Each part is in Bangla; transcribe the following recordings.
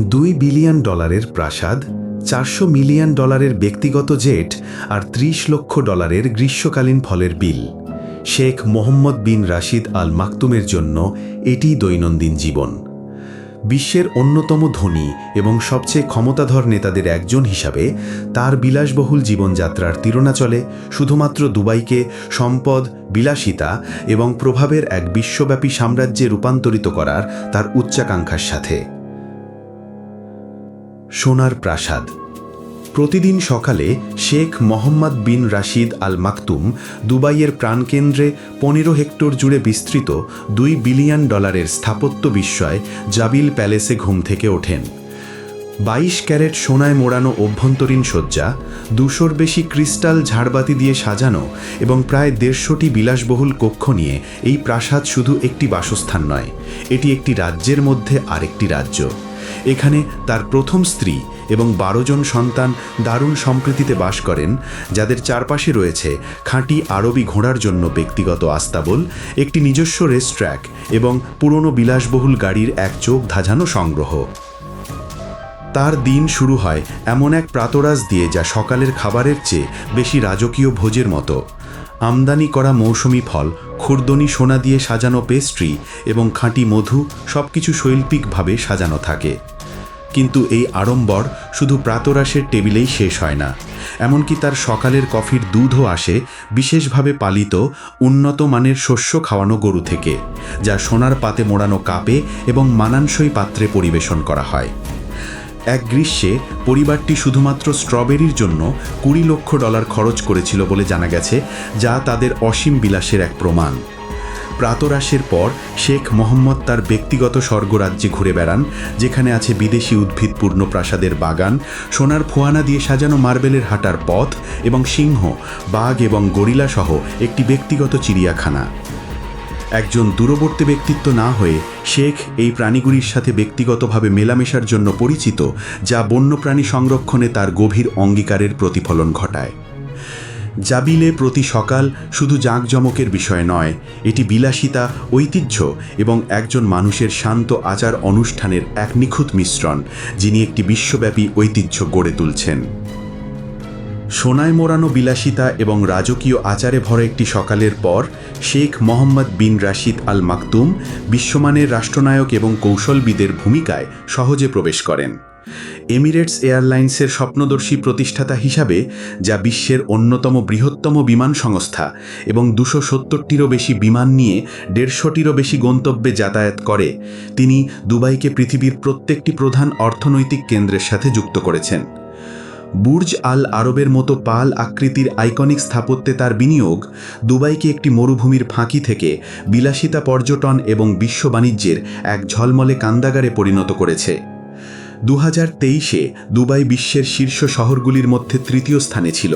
দুই বিলিয়ন ডলারের প্রাসাদ, চারশো মিলিয়ন ডলারের ব্যক্তিগত জেট আর ত্রিশ লক্ষ ডলারের গ্রীষ্মকালীন ফলের বিল। শেখ মোহাম্মদ বিন রাশিদ আল মাকতুমের জন্য এটি দৈনন্দিন জীবন। বিশ্বের অন্যতম ধনী এবং সবচেয়ে ক্ষমতাধর নেতাদের একজন হিসাবে তার বিলাসবহুল জীবনযাত্রার তিরোনা চলে শুধুমাত্র দুবাইকে সম্পদ, বিলাসিতা এবং প্রভাবের এক বিশ্বব্যাপী সাম্রাজ্যে রূপান্তরিত করার তার উচ্চাকাঙ্ক্ষার সাথে। সোনার প্রাসাদ। প্রতিদিন সকালে শেখ মোহাম্মদ বিন রাশিদ আল মাকতুম দুবাইয়ের প্রাণকেন্দ্রে পনেরো হেক্টর জুড়ে বিস্তৃত দুই বিলিয়ন ডলারের স্থাপত্য বিস্ময় জাবিল প্যালেসে ঘুম থেকে ওঠেন। বাইশ ক্যারেট সোনায় মোড়ানো অভ্যন্তরীণ শয্যা, দুশোর বেশি ক্রিস্টাল ঝাড়বাতি দিয়ে সাজানো এবং প্রায় দেড়শোটি বিলাসবহুল কক্ষ নিয়ে এই প্রাসাদ শুধু একটি বাসস্থান নয়, এটি একটি রাজ্যের মধ্যে আরেকটি রাজ্য। এখানে তার প্রথম স্ত্রী এবং বারো জন সন্তান দারুণ সম্প্রীতিতে বাস করেন, যাদের চারপাশে রয়েছে খাঁটি আরবি ঘোড়ার জন্য ব্যক্তিগত আস্তাবল, একটি নিজস্ব রেস ট্র্যাক এবং পুরনো বিলাসবহুল গাড়ির এক চোখ ধাঁঝানো সংগ্রহ। তার দিন শুরু হয় এমন এক প্রাতরাজ দিয়ে যা সকালের খাবারের চেয়ে বেশি রাজকীয় ভোজের মতো। আমদানি করা মৌসুমি ফল, খুরদনি সোনা দিয়ে সাজানো পেস্ট্রি এবং খাঁটি মধু সবকিছু শৈল্পিকভাবে সাজানো থাকে। কিন্তু এই আড়ম্বর শুধু প্রাতরাশের টেবিলেই শেষ হয় না। এমনকি তার সকালের কফির দুধও আসে, বিশেষভাবে পালিত, উন্নত মানের শস্য খাওয়ানো গরু থেকে, যা সোনার পাতে মোড়ানো কাপে এবং মানানসই পাত্রে পরিবেশন করা হয়। এক গ্রীষ্মে পরিবারটি শুধুমাত্র স্ট্রবেরির জন্য কুড়ি লক্ষ ডলার খরচ করেছিল বলে জানা গেছে, যা তাদের অসীম বিলাসের এক প্রমাণ। প্রাতরাশের পর শেখ মোহাম্মদ তার ব্যক্তিগত স্বর্গরাজ্যে ঘুরে বেড়ান, যেখানে আছে বিদেশি উদ্ভিদপূর্ণ প্রাসাদের বাগান, সোনার ফোয়ানা দিয়ে সাজানো মার্বেলের হাঁটার পথ এবং সিংহ, বাঘ এবং গরিলা সহ একটি ব্যক্তিগত চিড়িয়াখানা। একজন দূরবর্তী ব্যক্তিত্ব না হয়ে শেখ এই প্রাণীগুলির সাথে ব্যক্তিগতভাবে মেলামেশার জন্য পরিচিত, যা বন্যপ্রাণী সংরক্ষণে তার গভীর অঙ্গীকারের প্রতিফলন ঘটায়। জাবিলে প্রতি সকাল শুধু জাঁকজমকের বিষয় নয়, এটি বিলাসিতা, ঐতিহ্য এবং একজন মানুষের শান্ত আচার অনুষ্ঠানের এক নিখুঁত মিশ্রণ, যিনি একটি বিশ্বব্যাপী ঐতিহ্য গড়ে তুলছেন। সোনায় মোড়ানো বিলাসিতা এবং রাজকীয় আচারে ভরা একটি সকালের পর, শেখ মোহাম্মদ বিন রাশিদ আল মাকতুম বিশ্বমানের রাষ্ট্রনায়ক এবং কৌশলবিদের ভূমিকায় সহজে প্রবেশ করেন। এমিরেটস এয়ারলাইন্সের স্বপ্নদর্শী প্রতিষ্ঠাতা হিসাবে, যা বিশ্বের অন্যতম বৃহত্তম বিমান সংস্থা এবং দুশো সত্তরটিরও বেশি বিমান নিয়ে দেড়শোটিরও বেশি গন্তব্যে যাতায়াত করে, তিনি দুবাইকে পৃথিবীর প্রত্যেকটি প্রধান অর্থনৈতিক কেন্দ্রের সাথে যুক্ত করেছেন। বুর্জ আল আরবের মতো পাল আকৃতির আইকনিক স্থাপত্যে তার বিনিয়োগ দুবাইকে একটি মরুভূমির ফাঁকি থেকে বিলাসিতা পর্যটন এবং বিশ্ব বাণিজ্যের এক ঝলমলে কান্দাগারে পরিণত করেছে। দু হাজার তেইশে দুবাই বিশ্বের শীর্ষ শহরগুলির মধ্যে তৃতীয় স্থানে ছিল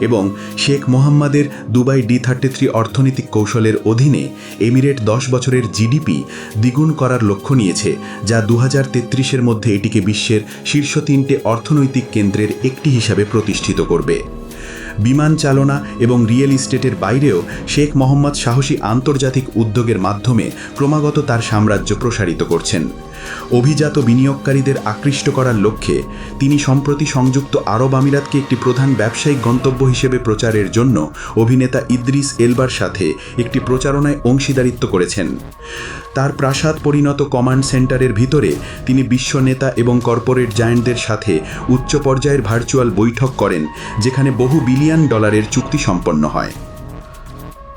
এবং শেখ মোহাম্মদের দুবাই ডি থার্টি থ্রি অর্থনৈতিক কৌশলের অধীনে এমিরেট দশ বছরের জিডিপি দ্বিগুণ করার লক্ষ্য নিয়েছে, যা দু হাজার তেত্রিশের মধ্যে এটিকে বিশ্বের শীর্ষ তিনটে অর্থনৈতিক কেন্দ্রের একটি হিসাবে প্রতিষ্ঠিত করবে। বিমান চালনা এবং রিয়েল ইস্টেটের বাইরেও শেখ মোহাম্মদ সাহসী আন্তর্জাতিক উদ্যোগের মাধ্যমে ক্রমাগত তার সাম্রাজ্য প্রসারিত করছেন। অভিজাত বিনিয়োগকারীদের আকৃষ্ট করার লক্ষ্যে তিনি সম্প্রতি সংযুক্ত আরব আমিরাতকে একটি প্রধান ব্যবসায়িক গন্তব্য হিসেবে প্রচারের জন্য অভিনেতা ইদ্রিস এলবার সাথে একটি প্রচারণায় অংশীদারিত্ব করেছেন। তার প্রাসাদ পরিণত কমান্ড সেন্টারের ভিতরে তিনি বিশ্ব নেতা এবং কর্পোরেট জায়েন্টদের সাথে উচ্চ পর্যায়ের ভার্চুয়াল বৈঠক করেন, যেখানে বহু বিলিয়ন ডলারের চুক্তি সম্পন্ন হয়।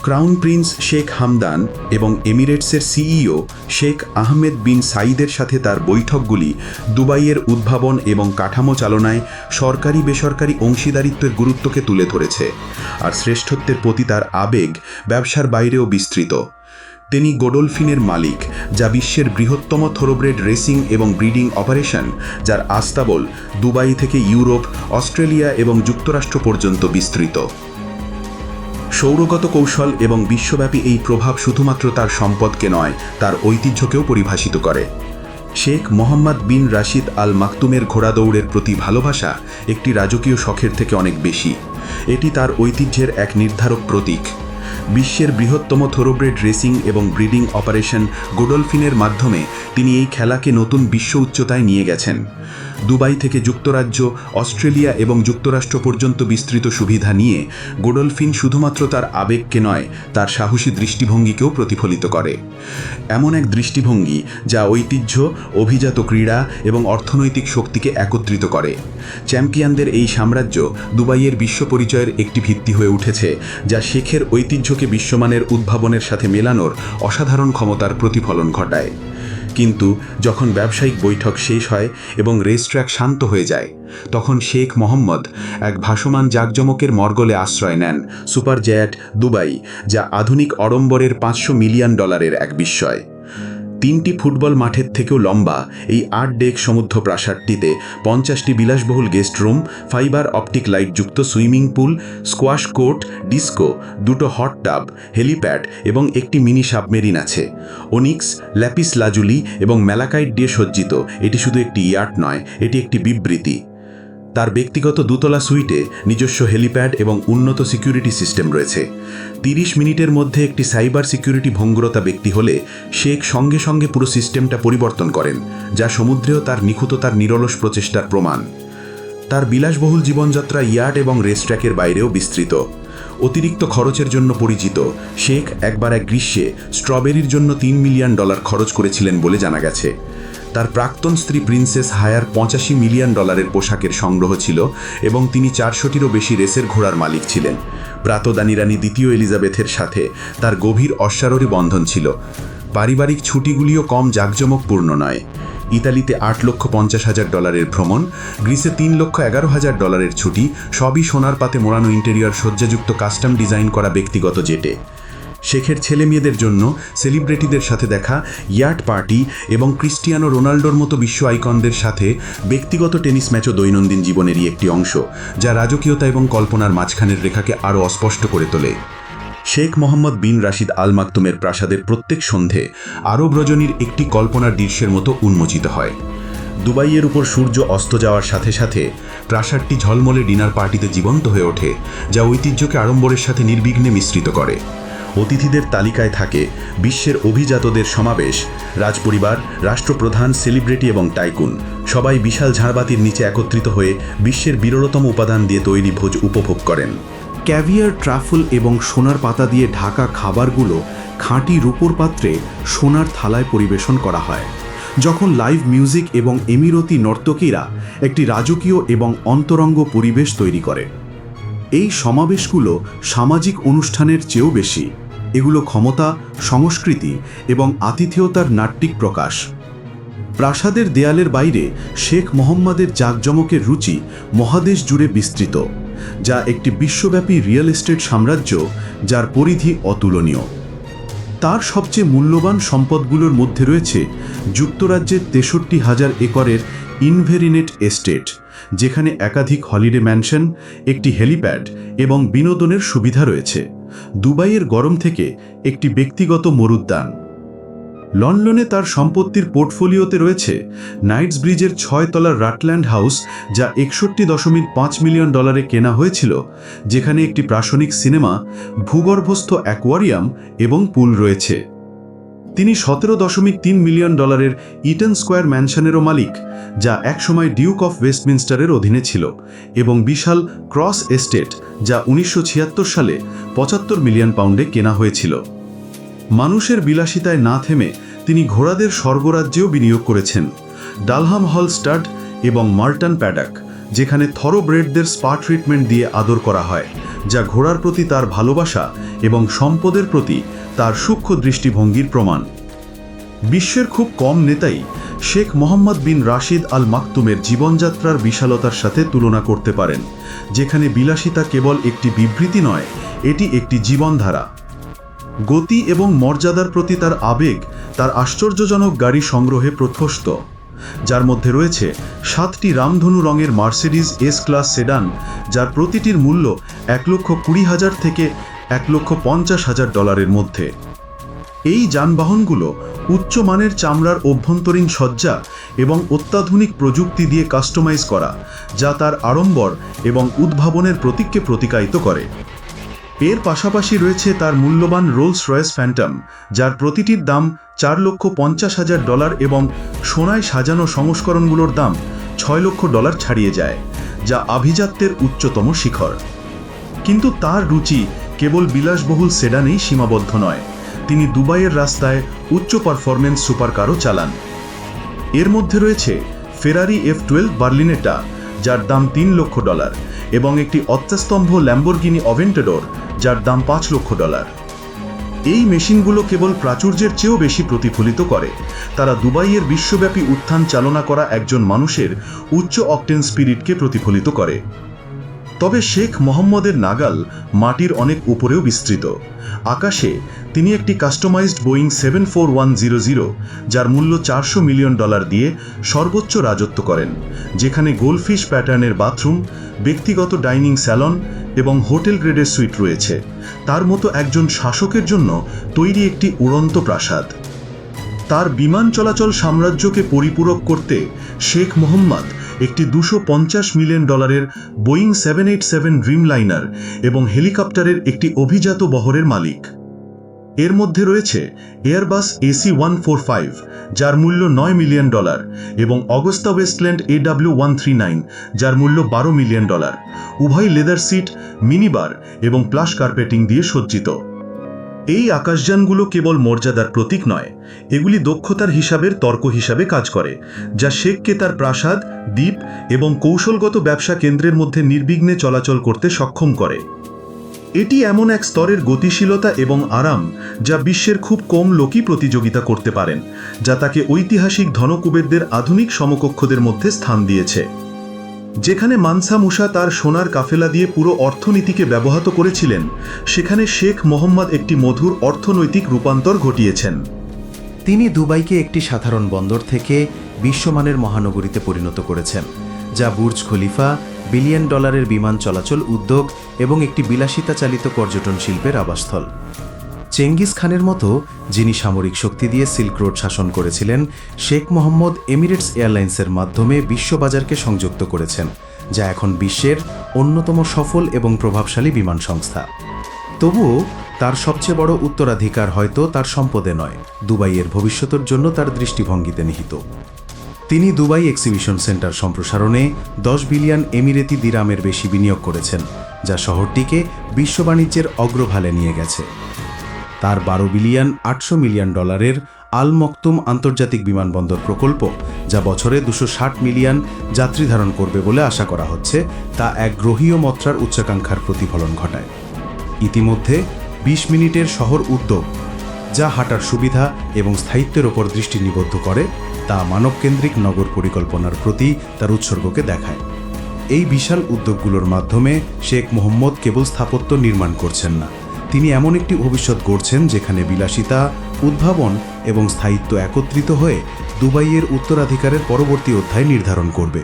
ক্রাউন প্রিন্স শেখ হামদান এবং এমিরেটসের সিইও শেখ আহমেদ বিন সাইদের সাথে তার বৈঠকগুলি দুবাইয়ের উদ্ভাবন এবং কাঠামো চালনায় সরকারি বেসরকারি অংশীদারিত্বের গুরুত্বকে তুলে ধরেছে আর শ্রেষ্ঠত্বের প্রতি তার আবেগ ব্যবসার বাইরেও বিস্তৃত। তিনি গোডলফিনের মালিক, যা বিশ্বের বৃহত্তম থোরোব্রেড রেসিং এবং ব্রিডিং অপারেশন, যার আস্তাবল দুবাই থেকে ইউরোপ, অস্ট্রেলিয়া এবং যুক্তরাষ্ট্র পর্যন্ত বিস্তৃত। সৌরগত কৌশল এবং বিশ্বব্যাপী এই প্রভাব শুধুমাত্র তার সম্পদকে নয়, তার ঐতিহ্যকেও পরিভাষিত করে। শেখ মোহাম্মদ বিন রাশিদ আল মাকতুমের ঘোড়া দৌড়ের প্রতি ভালোবাসা একটি রাজকীয় শখের থেকে অনেক বেশি। এটি তার ঐতিহ্যের এক নির্ধারক প্রতীক। বিশ্বের বৃহত্তম থোরোব্রেড রেসিং এবং ব্রিডিং অপারেশন গোডলফিনের মাধ্যমে তিনি এই খেলাকে নতুন বিশ্ব উচ্চতায় নিয়ে গেছেন। দুবাই থেকে যুক্তরাজ্য, অস্ট্রেলিয়া এবং যুক্তরাষ্ট্র পর্যন্ত বিস্তৃত সুবিধা নিয়ে গোডলফিন শুধুমাত্র তার আবেগকে নয়, তার সাহসী দৃষ্টিভঙ্গিকেও প্রতিফলিত করে। এমন এক দৃষ্টিভঙ্গি যা ঐতিহ্য, অভিজাত ক্রীড়া এবং অর্থনৈতিক শক্তিকে একত্রিত করে। চ্যাম্পিয়নদের এই সাম্রাজ্য দুবাইয়ের বিশ্ব পরিচয়ের একটি ভিত্তি হয়ে উঠেছে, যা শেখের ঐতিহ্যকে বিশ্বমানের উদ্ভাবনের সাথে মেলানোর অসাধারণ ক্ষমতার প্রতিফলন ঘটায়। কিন্তু যখন ব্যবসায়িক বৈঠক শেষ হয় এবং রেস ট্র্যাক শান্ত হয়ে যায়, তখন শেখ মোহাম্মদ এক ভাসমান জাকজমকের মর্গলে আশ্রয় নেন সুপার জ্যাট দুবাই, যা আধুনিক অড়ম্বরের পাঁচশো মিলিয়ন ডলারের এক বিস্ময়। তিনটি ফুটবল মাঠের থেকেও লম্বা এই আট ডেক সমুদ্র প্রাসাদটিতে পঞ্চাশটি বিলাসবহুল guest room, fibre optic লাইটযুক্ত swimming pool, squash court, disco, দুটো হট টাব, হেলিপ্যাড এবং একটি মিনি সাবমেরিন আছে। ওনিক্স, ল্যাপিস লাজুলি এবং ম্যালাকাইট দিয়ে সজ্জিত। এটি শুধু একটি ইয়ার্ট নয়, এটি একটি বিবৃতি। তার ব্যক্তিগত দুতলা সুইটে নিজস্ব হেলিপ্যাড এবং উন্নত সিকিউরিটি সিস্টেম রয়েছে। তিরিশ মিনিটের মধ্যে একটি সাইবার সিকিউরিটি ভঙ্গুরতা ব্যক্তি হলে শেখ সঙ্গে সঙ্গে পুরো সিস্টেমটা পরিবর্তন করেন, যা সমুদ্রেও তার নিখুঁততার নিরলস প্রচেষ্টার প্রমাণ। তার বিলাসবহুল জীবনযাত্রা ইয়ার্ড এবং রেস্ট্র্যাকের বাইরেও বিস্তৃত। অতিরিক্ত খরচের জন্য পরিচিত, শেখ একবার এক গ্রীষ্মে স্ট্রবেরির জন্য তিন মিলিয়ন ডলার খরচ করেছিলেন বলে জানা গেছে। তার প্রাক্তন স্ত্রী প্রিন্সেস হায়ার পঁচাশি মিলিয়ন ডলারের পোশাকের সংগ্রহ ছিল এবং তিনি চারশোটিরও বেশি রেসের ঘোড়ার মালিক ছিলেন। প্রাতদানী রানী দ্বিতীয় এলিজাবেথের সাথে তার গভীর অশ্বারোরী বন্ধন ছিল। পারিবারিক ছুটিগুলিও কম জাঁকজমকপূর্ণ নয়। ইতালিতে আট লক্ষ পঞ্চাশ হাজার ডলারের ভ্রমণ, গ্রিসে তিন লক্ষ এগারো হাজার ডলারের ছুটি, সবই সোনার পাতে মোড়ানো ইন্টেরিয়র সজ্জাযুক্ত কাস্টম ডিজাইন করা ব্যক্তিগত জেটে। শেখের ছেলে মেয়েদের জন্য সেলিব্রিটিদের সাথে দেখা ইয়ার্ট পার্টি এবং ক্রিস্টিয়ানো রোনাল্ডোর মতো বিশ্ব আইকনদের সাথে ব্যক্তিগত টেনিস ম্যাচও দৈনন্দিন জীবনেরই একটি অংশ, যা রাজকীয়তা এবং কল্পনার মাঝখানের রেখাকে আরও অস্পষ্ট করে তোলে। শেখ মোহাম্মদ বিন রাশিদ আল মাকতুমের প্রাসাদের প্রত্যেক সন্ধে আরব রজনীর একটি কল্পনার দৃশ্যের মতো উন্মোচিত হয়। দুবাইয়ের উপর সূর্য অস্ত যাওয়ার সাথে সাথে প্রাসাদটি ঝলমলে ডিনার পার্টিতে জীবন্ত হয়ে ওঠে, যা ঐতিহ্যকে আড়ম্বরের সাথে নির্বিঘ্নে মিশ্রিত করে। অতিথিদের তালিকায় থাকে বিশ্বের অভিজাতদের সমাবেশ, রাজপরিবার, রাষ্ট্রপ্রধান, সেলিব্রিটি এবং টাইকুন। সবাই বিশাল ঝাড়বাতির নিচে একত্রিত হয়ে বিশ্বের বিরলতম উপাদান দিয়ে তৈরি ভোজ উপভোগ করেন। ক্যাভিয়ার, ট্রাফল এবং সোনার পাতা দিয়ে ঢাকা খাবারগুলো খাঁটি রূপোর পাত্রে সোনার থালায় পরিবেশন করা হয়। যখন লাইভ মিউজিক এবং এমিরতি নর্তকীরা একটি রাজকীয় এবং অন্তরঙ্গ পরিবেশ তৈরি করে। এই সমাবেশগুলো সামাজিক অনুষ্ঠানের চেয়েও বেশি। এগুলো ক্ষমতা, সংস্কৃতি এবং আতিথেয়তার নাট্যিক প্রকাশ। প্রাসাদের দেয়ালের বাইরে শেখ মোহাম্মদের জাঁকজমকের রুচি মহাদেশ জুড়ে বিস্তৃত, যা একটি বিশ্বব্যাপী রিয়েল এস্টেট সাম্রাজ্য যার পরিধি অতুলনীয়। তার সবচেয়ে মূল্যবান সম্পদগুলোর মধ্যে রয়েছে যুক্তরাজ্যের তেষট্টি হাজার একরের ইনভেরিনেট এস্টেট, যেখানে একাধিক হলিডে ম্যানশন, একটি হেলিপ্যাড এবং বিনোদনের সুবিধা রয়েছে। দুবাইয়ের গরম থেকে একটি ব্যক্তিগত মরুদ্যান। লন্ডনে তার সম্পত্তির পোর্টফোলিওতে রয়েছে নাইটস ব্রিজের ছয় তলার রাটল্যান্ড হাউস, যা একষট্টি দশমিক পাঁচ মিলিয়ন ডলারে কেনা হয়েছিল, যেখানে একটি প্রাসনিক সিনেমা, ভূগর্ভস্থ অ্যাকোয়ারিয়াম এবং পুল রয়েছে। তিনি সতেরো দশমিক তিন মিলিয়ন ডলারের ইটন স্কোয়ার ম্যানশনেরও মালিক, যা একসময় ডিউক অফ ওয়েস্টমিনস্টারের অধীনে ছিল, এবং বিশাল ক্রস এস্টেট, যা উনিশশো ছিয়াত্তর সালে পঁচাত্তর মিলিয়ন পাউন্ডে কেনা হয়েছিল। মানুষের বিলাসিতায় না থেমে তিনি ঘোড়াদের স্বর্গরাজ্যেও বিনিয়োগ করেছেন, ডালহাম হল স্টাড এবং মার্টন প্যাডাক। যেখানে থরোব্রেডদের স্পা ট্রিটমেন্ট দিয়ে আদর করা হয়, যা ঘোড়ার প্রতি তার ভালোবাসা এবং সম্পদের প্রতি তার সূক্ষ্ম দৃষ্টিভঙ্গির প্রমাণ। বিশ্বের খুব কম নেতাই শেখ মোহাম্মদ বিন রাশিদ আল মাকতুমের জীবনযাত্রার বিশালতার সাথে তুলনা করতে পারেন, যেখানে বিলাসিতা কেবল একটি বিবৃতি নয়, এটি একটি জীবনধারা। গতি এবং মর্যাদার প্রতি তার আবেগ তার আশ্চর্যজনক গাড়ি সংগ্রহে প্রথস্ত যার মধ্যে রয়েছে সাতটি রামধনু রঙের মার্সিডিজ এস ক্লাস সেডান যার প্রতিটির মূল্য এক লক্ষ কুড়ি হাজার থেকে এক লক্ষ পঞ্চাশ হাজার ডলারের মধ্যে। এই যানবাহনগুলো উচ্চমানের চামড়ার অভ্যন্তরীণ সজ্জা এবং অত্যাধুনিক প্রযুক্তি দিয়ে কাস্টমাইজ করা, যা তার আড়ম্বর এবং উদ্ভাবনের প্রতীককে প্রতিকায়িত করে। এর পাশাপাশি রয়েছে তার মূল্যবান রোলস রয়েস ফ্যান্টম যার প্রতিটির দাম চার লক্ষ পঞ্চাশ হাজার ডলার এবং সোনায় সাজানো সংস্করণগুলোর দাম ছয় লক্ষ ডলার ছাড়িয়ে যায়, যা আভিজাত্যের উচ্চতম শিখর। কিন্তু তার রুচি কেবল বিলাসবহুল সেডানেই সীমাবদ্ধ নয়, তিনি দুবাইয়ের রাস্তায় উচ্চ পারফরমেন্স সুপারকারও চালান। এর মধ্যে রয়েছে ফেরারি এফ টুয়েলভ বার্লিনেটা যার দাম তিন লক্ষ ডলার এবং একটি অত্যাস্তম্ভ ল্যাম্বরগিনি অভেন্টেডোর, যার দাম পাঁচ লক্ষ ডলার। এই মেশিনগুলো কেবল প্রাচুর্যের চেয়েও বেশি প্রতিফলিত করে। তারা দুবাইয়ের বিশ্বব্যাপী উত্থান চালনা করা একজন মানুষের উচ্চ অকটেন স্পিরিটকে প্রতিফলিত করে। তবে শেখ মোহাম্মদের নাগাল মাটির অনেক উপরেও বিস্তৃত। আকাশে তিনি একটি customised Boeing seven four one zero zero যার মূল্য চারশো মিলিয়ন ডলার দিয়ে সর্বোচ্চ রাজত্ব করেন, যেখানে গোলফিশ প্যাটার্নের বাথরুম, ব্যক্তিগত ডাইনিং স্যালন এবং হোটেল গ্রেডের সুইট রয়েছে। তার মতো একজন শাসকের জন্য তৈরি একটি উড়ন্ত প্রাসাদ। তার বিমান চলাচল সাম্রাজ্যকে পরিপূরক করতে শেখ মোহাম্মদ একটি দুশো পঞ্চাশ মিলিয়ন ডলারের Boeing seven eight seven Dreamliner এবং হেলিকপ্টারের একটি অভিজাত বহরের মালিক। এর মধ্যে রয়েছে Airbus AC one four five, যার মূল্য নয় মিলিয়ন ডলার, এবং Agusta Westland AW one three nine, যার মূল্য বারো মিলিয়ন ডলার। উভয় লেদার সিট, মিনিবার এবং প্লাস কার্পেটিং দিয়ে সজ্জিত। এই আকাশযানগুলো কেবল মর্যাদার প্রতীক নয়, এগুলি দক্ষতার হিসাবের তর্ক হিসাবে কাজ করে, যা শেখকে তার প্রাসাদ, দ্বীপ এবং কৌশলগত ব্যবসা কেন্দ্রের মধ্যে নির্বিঘ্নে চলাচল করতে সক্ষম করে। এটি এমন এক স্তরের গতিশীলতা এবং আরাম যা বিশ্বের খুব কম লোকই প্রতিযোগিতা করতে পারেন, যা তাকে ঐতিহাসিক ধনকুবেরদের আধুনিক সমকক্ষদের মধ্যে স্থান দিয়েছে। যেখানে মানসা মুসা তার সোনার কাফেলা দিয়ে পুরো অর্থনীতিকে ব্যবহৃত করেছিলেন, সেখানে শেখ মোহাম্মদ একটি মধুর অর্থনৈতিক রূপান্তর ঘটিয়েছেন। তিনি দুবাইকে একটি সাধারণ বন্দর থেকে বিশ্বমানের মহানগরীতে পরিণত করেছেন, যা বুর্জ খলিফা, বিলিয়ন ডলারের বিমান চলাচল উদ্যোগ এবং একটি বিলাসিতা চালিত পর্যটন শিল্পের আবাসস্থল। চেঙ্গিস খানের মতো, যিনি সামরিক শক্তি দিয়ে সিল্ক রোড শাসন করেছিলেন, শেখ মোহাম্মদ এমিরেটস এয়ারলাইন্সের মাধ্যমে বিশ্ববাজারকে সংযুক্ত করেছেন, যা এখন বিশ্বের অন্যতম সফল এবং প্রভাবশালী বিমান সংস্থা। তবুও, তার সবচেয়ে বড় উত্তরাধিকার হয়তো তার সম্পদে নয়, দুবাইয়ের ভবিষ্যতের জন্য তার দৃষ্টিভঙ্গিতে নিহিত। তিনি দুবাই এক্সিবিশন সেন্টার সম্প্রসারণে দশ বিলিয়ন এমিরেতি দিরামের বেশি বিনিয়োগ করেছেন, যা শহরটিকে বিশ্ব বাণিজ্যের অগ্রভালে নিয়ে গেছে। তার বারো বিলিয়ন আটশো মিলিয়ন ডলারের আল মকতুম আন্তর্জাতিক বিমানবন্দর প্রকল্প, যা বছরে দুশো মিলিয়ন যাত্রী ধারণ করবে বলে আশা করা হচ্ছে, তা এক গ্রহীয় মাত্রার উচ্চাকাঙ্ক্ষার প্রতিফলন ঘটায়। ইতিমধ্যে বিশ মিনিটের শহর উদ্যোগ, যা হাঁটার সুবিধা এবং স্থায়িত্বের ওপর দৃষ্টি নিবদ্ধ করে, তা মানবকেন্দ্রিক নগর পরিকল্পনার প্রতি তার উৎসর্গকে দেখায়। এই বিশাল উদ্যোগগুলোর মাধ্যমে শেখ মোহাম্মদ কেবল স্থাপত্য নির্মাণ করছেন না তিনি এমন একটি ভবিষ্যৎ গড়ছেন যেখানে বিলাসিতা, উদ্ভাবন এবং স্থায়িত্ব একত্রিত হয়ে দুবাইয়ের উত্তরাধিকারের পরবর্তী অধ্যায় নির্ধারণ করবে।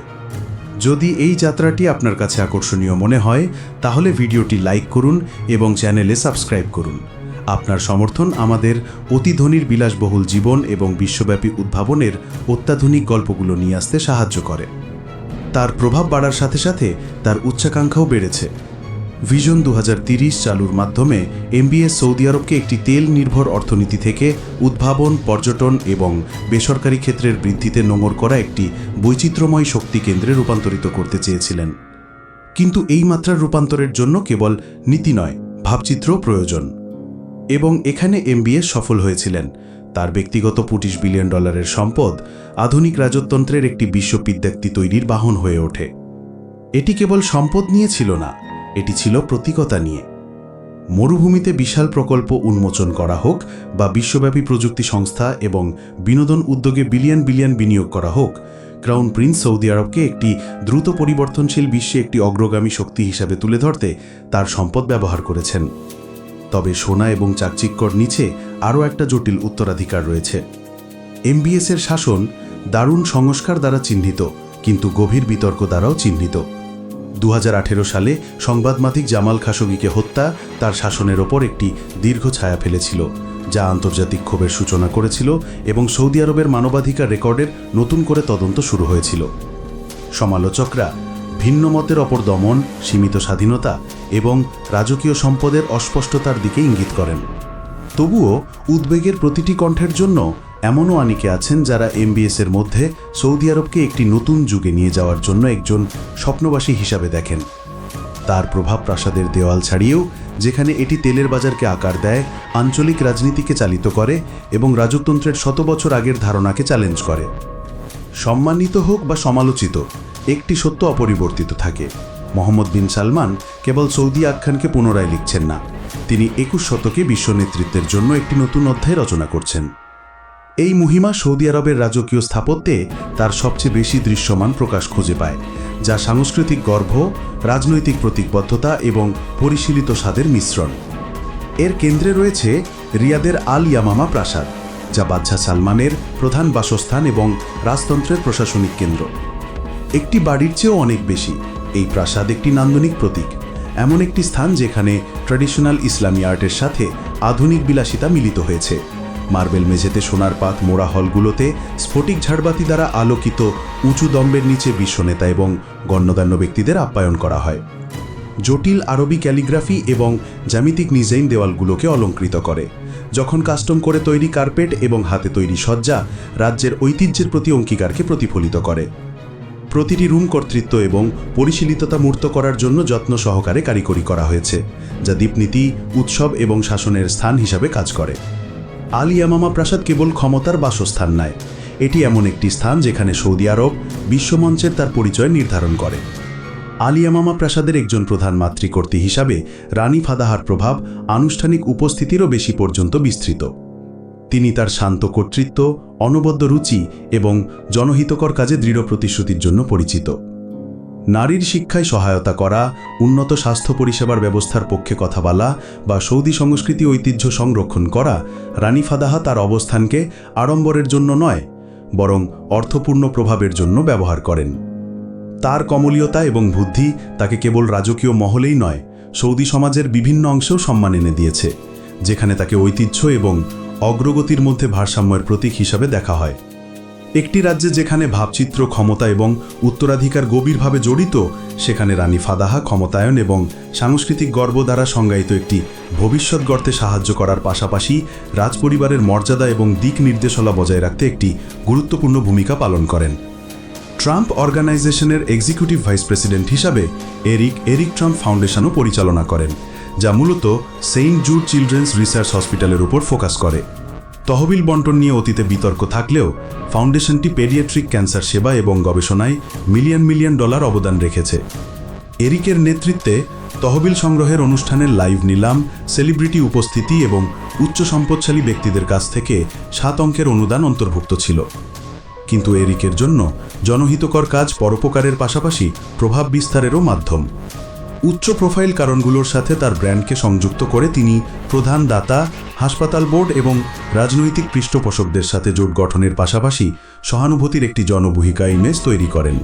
যদি এই যাত্রাটি আপনার কাছে আকর্ষণীয় মনে হয়, তাহলে ভিডিওটি লাইক করুন এবং চ্যানেলে সাবস্ক্রাইব করুন। আপনার সমর্থন আমাদের অতিধনির বিলাসবহুল জীবন এবং বিশ্বব্যাপী উদ্ভাবনের অত্যাধুনিক গল্পগুলো নিয়ে আসতে সাহায্য করে। তার প্রভাব বাড়ার সাথে সাথে তার উচ্চাকাঙ্ক্ষাও বেড়েছে। ভিশন দু চালুর মাধ্যমে এমবিএস সৌদি আরবকে একটি তেল নির্ভর অর্থনীতি থেকে উদ্ভাবন, পর্যটন এবং বেসরকারি ক্ষেত্রের বৃদ্ধিতে নোঙর করা একটি বৈচিত্র্যময় শক্তি কেন্দ্রে রূপান্তরিত করতে চেয়েছিলেন। কিন্তু এই মাত্রার রূপান্তরের জন্য কেবল নীতি নয়, ভাবচিত্র প্রয়োজন। এবং এখানে এমবিএস সফল হয়েছিলেন। তার ব্যক্তিগত পঁচিশ বিলিয়ন ডলারের সম্পদ আধুনিক রাজতন্ত্রের একটি বিশ্ববিদ্যাক্তি তৈরির বাহন হয়ে ওঠে। এটি কেবল সম্পদ নিয়ে ছিল না এটি ছিল প্রতীকতা নিয়ে। মরুভূমিতে বিশাল প্রকল্প উন্মোচন করা হোক বা বিশ্বব্যাপী প্রযুক্তি সংস্থা এবং বিনোদন উদ্যোগে বিলিয়ন বিলিয়ন বিনিয়োগ করা হোক, ক্রাউন প্রিন্স সৌদি আরবকে একটি দ্রুত পরিবর্তনশীল বিশ্বে একটি অগ্রগামী শক্তি হিসাবে তুলে ধরতে তার সম্পদ ব্যবহার করেছেন। তবে সোনা এবং চাকচিক্কর নিচে আরও একটা জটিল উত্তরাধিকার রয়েছে। এমবিএসের শাসন দারুণ সংস্কার দ্বারা চিহ্নিত, কিন্তু গভীর বিতর্ক দ্বারাও চিহ্নিত। দু হাজার আঠেরো সালে সংবাদমাধ্যিক জামাল খাশোগিকে হত্যা, তার শাসনের ওপর একটি দীর্ঘ ছায়া ফেলেছিল, যা আন্তর্জাতিক ক্ষোভের সূচনা করেছিল এবং সৌদি আরবের মানবাধিকার রেকর্ডের নতুন করে তদন্ত শুরু হয়েছিল। সমালোচকরা ভিন্ন মতের অপর দমন, সীমিত স্বাধীনতা এবং রাজকীয় সম্পদের অস্পষ্টতার দিকে ইঙ্গিত করেন। তবুও উদ্বেগের প্রতিটি কণ্ঠের জন্য এমনও অনেকে আছেন যারা এমবিএস এর মধ্যে সৌদি আরবকে একটি নতুন যুগে নিয়ে যাওয়ার জন্য একজন স্বপ্নবাসী হিসাবে দেখেন। তার প্রভাব প্রাসাদের দেওয়াল ছাড়িয়েও যেখানে এটি তেলের বাজারকে আকার দেয়, আঞ্চলিক রাজনীতিকে চালিত করে এবং রাজতন্ত্রের শত বছর আগের ধারণাকে চ্যালেঞ্জ করে। সম্মানিত হোক বা সমালোচিত, একটি সত্য অপরিবর্তিত থাকে। মোহাম্মদ বিন সালমান কেবল সৌদি আখ্যানকে পুনরায় লিখছেন না, তিনি একুশ শতকে বিশ্ব নেতৃত্বের জন্য একটি নতুন অধ্যায় রচনা করছেন। এই মহিমা সৌদি আরবের রাজকীয় স্থাপত্যে তার সবচেয়ে বেশি দৃশ্যমান প্রকাশ খুঁজে পায়, যা সাংস্কৃতিক গর্ভ, রাজনৈতিক প্রতীকবদ্ধতা এবং পরিশীলিত স্বাদের মিশ্রণ। এর কেন্দ্রে রয়েছে রিয়াদের আল ইয়ামামা প্রাসাদ, যা বাদশাহ সালমানের প্রধান বাসস্থান এবং রাজতন্ত্রের প্রশাসনিক কেন্দ্র। একটি বাড়ির চেয়েও অনেক বেশি, এই প্রাসাদ একটি নান্দনিক প্রতীক, এমন একটি স্থান যেখানে ট্র্যাডিশনাল ইসলামী আর্টের সাথে আধুনিক বিলাসিতা মিলিত হয়েছে। মার্বেল মেঝেতে সোনার পাত মোড়া হলগুলোতে স্ফটিক ঝাড়বাতি দ্বারা আলোকিত উঁচু দম্বের নিচে বিশ্বনেতা এবং গণ্যদান্য ব্যক্তিদের আপ্যায়ন করা হয়। জটিল আরবি ক্যালিগ্রাফি এবং জ্যামিতিক ডিজাইন দেওয়ালগুলোকে অলঙ্কৃত করে। যখন কাস্টম করে তৈরি কার্পেট এবং হাতে তৈরি সজ্জা রাজ্যের ঐতিহ্যের প্রতি অঙ্গীকারকে প্রতিফলিত করে। প্রতিটি রুম কর্তৃত্ব এবং পরিশীলিততা মূর্ত করার জন্য যত্ন সহকারে কারিগরি করা হয়েছে, যা দীপনীতি, উৎসব এবং শাসনের স্থান হিসাবে কাজ করে। আল ইয়ামামা প্রাসাদ কেবল ক্ষমতার বাসস্থান নয়, এটি এমন একটি স্থান যেখানে সৌদি আরব বিশ্বমঞ্চের তার পরিচয় নির্ধারণ করে। আলিয়ামামা প্রাসাদের একজন প্রধান মাতৃকর্তী হিসাবে রানী ফাদাহার প্রভাব আনুষ্ঠানিক উপস্থিতিরও বেশি পর্যন্ত বিস্তৃত। তিনি তার শান্ত কর্তৃত্ব, অনবদ্য রুচি এবং জনহিতকর কাজে দৃঢ় প্রতিশ্রুতির জন্য পরিচিত। নারীর শিক্ষায় সহায়তা করা, উন্নত স্বাস্থ্য পরিষেবার ব্যবস্থার পক্ষে কথা বলা বা সৌদি সংস্কৃতি ঐতিহ্য সংরক্ষণ করা রানী ফাদাহা তার অবস্থানকে আড়ম্বরের জন্য নয়, বরং অর্থপূর্ণ প্রভাবের জন্য ব্যবহার করেন। তার কমলীয়তা এবং বুদ্ধি তাকে কেবল রাজকীয় মহলেই নয়, সৌদি সমাজের বিভিন্ন অংশেও সম্মান এনে দিয়েছে, যেখানে তাকে ঐতিহ্য এবং অগ্রগতির মধ্যে ভারসাম্যের প্রতীক হিসাবে দেখা হয়। একটি রাজ্যে যেখানে ভাবচিত্র, ক্ষমতা এবং উত্তরাধিকার গভীরভাবে জড়িত, সেখানে রানী ফাদাহা ক্ষমতায়ন এবং সাংস্কৃতিক গর্ব দ্বারা সংজ্ঞায়িত একটি ভবিষ্যৎ গড়তে সাহায্য করার পাশাপাশি রাজপরিবারের মর্যাদা এবং দিক নির্দেশনা বজায় রাখতে একটি গুরুত্বপূর্ণ ভূমিকা পালন করেন। ট্রাম্প অর্গানাইজেশনের এক্সিকিউটিভ ভাইস প্রেসিডেন্ট হিসাবে এরিক এরিক ট্রাম্প ফাউন্ডেশনও পরিচালনা করেন, যা মূলত সেইন্ট জুড চিলড্রেন্স রিসার্চ হসপিটালের উপর ফোকাস করে। তহবিল বন্টন নিয়ে অতীতে বিতর্ক থাকলেও ফাউন্ডেশনটি পেডিয়াট্রিক ক্যান্সার সেবা এবং গবেষণায় মিলিয়ন মিলিয়ন ডলার অবদান রেখেছে। এরিকের নেতৃত্বে তহবিল সংগ্রহের অনুষ্ঠানের লাইভ নিলাম, সেলিব্রিটি উপস্থিতি এবং উচ্চ সম্পদশালী ব্যক্তিদের কাছ থেকে সাত অঙ্কের অনুদান অন্তর্ভুক্ত ছিল। কিন্তু এরিকের জন্য জনহিতকর কাজ পরোপকারের পাশাপাশি প্রভাব বিস্তারেরও মাধ্যম। উচ্চ প্রোফাইল কারণগুলোর সাথে তার ব্র্যান্ডকে সংযুক্ত করে তিনি প্রধান দাতা, হাসপাতাল বোর্ড এবং রাজনৈতিক পৃষ্ঠপোষকদের সাথে জোট গঠনের পাশাপাশি সহানুভূতির একটি জনবহিকা ইমেজ তৈরি করেন।